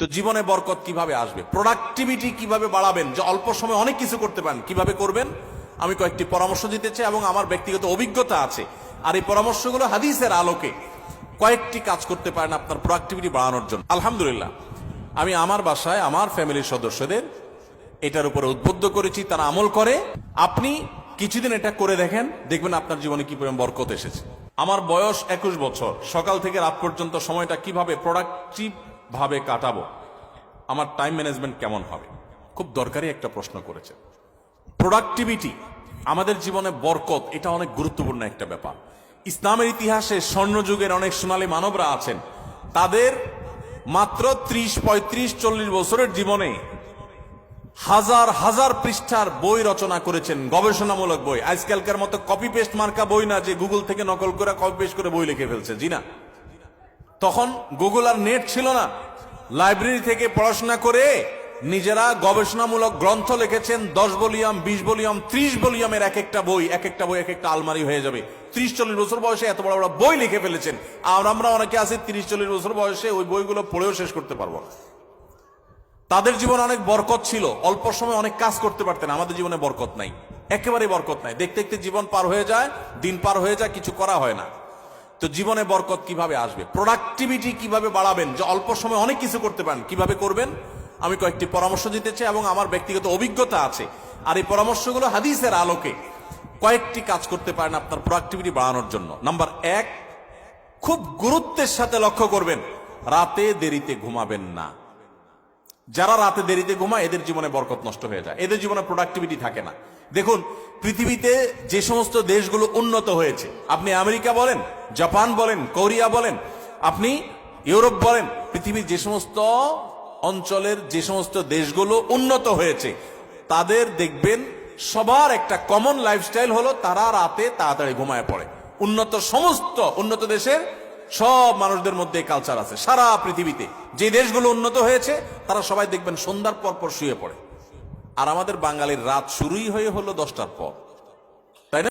তো জীবনে বরকত কীভাবে আসবে? প্রোডাক্টিভিটি কীভাবে বাড়াবেন? যে অল্প সময় অনেক কিছু করতে পারেন, কীভাবে করবেন? আমি কয়েকটি পরামর্শ দিতে চাই এবং আমার ব্যক্তিগত অভিজ্ঞতা আছে। আর এই পরামর্শগুলো হাদিসের আলোকে কয়েকটি কাজ করতে পারেন আপনার প্রোডাক্টিভিটি বাড়ানোর জন্য। আলহামদুলিল্লাহ, আমি আমার বাসায় আমার ফ্যামিলির সদস্যদের এটার উপরে উদ্বুদ্ধ করেছি, তারা আমল করে। আপনি কিছুদিন এটা করে দেখেন, দেখবেন আপনার জীবনে কি পরিমাণ বরকত এসেছে। আমার বয়স একুশ বছর, সকাল থেকে রাত পর্যন্ত সময়টা কীভাবে প্রোডাক্টিভ ভাবে কাটাবো। আমার টাইম ম্যানেজমেন্ট কেমন হবে? খুব দরকারি একটা প্রশ্ন করেছে প্রোডাক্টিভিটি আমাদের জীবনে বরকত, এটা অনেক গুরুত্বপূর্ণ একটা ব্যাপার। ইসলামের ইতিহাসে স্বর্ণযুগের অনেক সোনালী মানবরা আছেন। তাদের মাত্র ত্রিশ, পঁয়ত্রিশ, চল্লিশ বছরের জীবনে হাজার হাজার পৃষ্ঠার বই রচনা করেছেন। গবেষণামূলক বই। আজকালকার মতো কপি পেস্ট মার্কা বই না যে গুগল থেকে নকল করে কপি পেস্ট করে বই লিখে ফেলছে। জি না। তখন গুগল আর নেট ছিল না। লাইব্রেরি থেকে পড়াশোনা করে নিজেরা গবেষণামূলক গ্রন্থ লিখেছেন, দশ বলিয়াম বিশ বলিয়াম ত্রিশ বলিয়ামের এক একটা বই, এক একটা বই, এক একটা আলমারি হয়ে যাবে। ত্রিশ চল্লিশ বছর বয়সে এত বড় বড় বই লিখে ফেলেছেন। আর আমরা অনেকে আছি তিরিশ চল্লিশ বছর বয়সে ওই বইগুলো পড়েও শেষ করতে পারব না। তাদের জীবনে অনেক বরকত ছিল। অল্প সময় অনেক কাজ করতে পারতেন। আমাদের জীবনে বরকত নাই। একেবারে বরকত নাই। দেখতে দেখতে জীবন পার হয়ে যায়, দিন পার হয়ে যায়, কিছু করা হয় না। তো জীবনে বরকত কীভাবে আসবে? প্রোডাক্টিভিটি কীভাবে বাড়াবেন? যে অল্প সময় অনেক কিছু করতে পারেন, কীভাবে করবেন? আমি কয়েকটি পরামর্শ দিতে চাই এবং আমার ব্যক্তিগত অভিজ্ঞতা আছে। আর এই পরামর্শগুলো হাদিসের আলোকে কয়েকটি কাজ করতে পারেন আপনার প্রোডাক্টিভিটি বাড়ানোর জন্য। নাম্বার এক, খুব গুরুত্বের সাথে লক্ষ্য করবেন, রাতে দেরিতে ঘুমাবেন না। যারা রাতে দেরিতে ঘুমায়, এদের জীবনে বরকত নষ্ট হয়ে যায়। এদের জীবনে প্রোডাক্টিভিটি থাকে না। দেখুন, পৃথিবীতে যে সমস্ত দেশগুলো উন্নত হয়েছে, আপনি আমেরিকা বলেন, জাপান বলেন, কোরিয়া বলেন, আপনি ইউরোপ বলেন, পৃথিবীর যে সমস্ত অঞ্চলের যে সমস্ত দেশগুলো উন্নত হয়েছে, তাদের দেখবেন সবার একটা কমন লাইফস্টাইল হলো তারা রাতে তাড়াতাড়ি ঘুমায় পড়ে। উন্নত সমস্ত, উন্নত দেশের সব মানুষদের মধ্যে কালচার আছে। সারা পৃথিবীতে যে দেশগুলো উন্নত হয়েছে, তারা সবাই দেখবেন সন্ধ্যার পর পর শুয়ে পড়ে। আর আমাদের বাঙালির রাত শুরুই হয়ে হলো দশটার পর।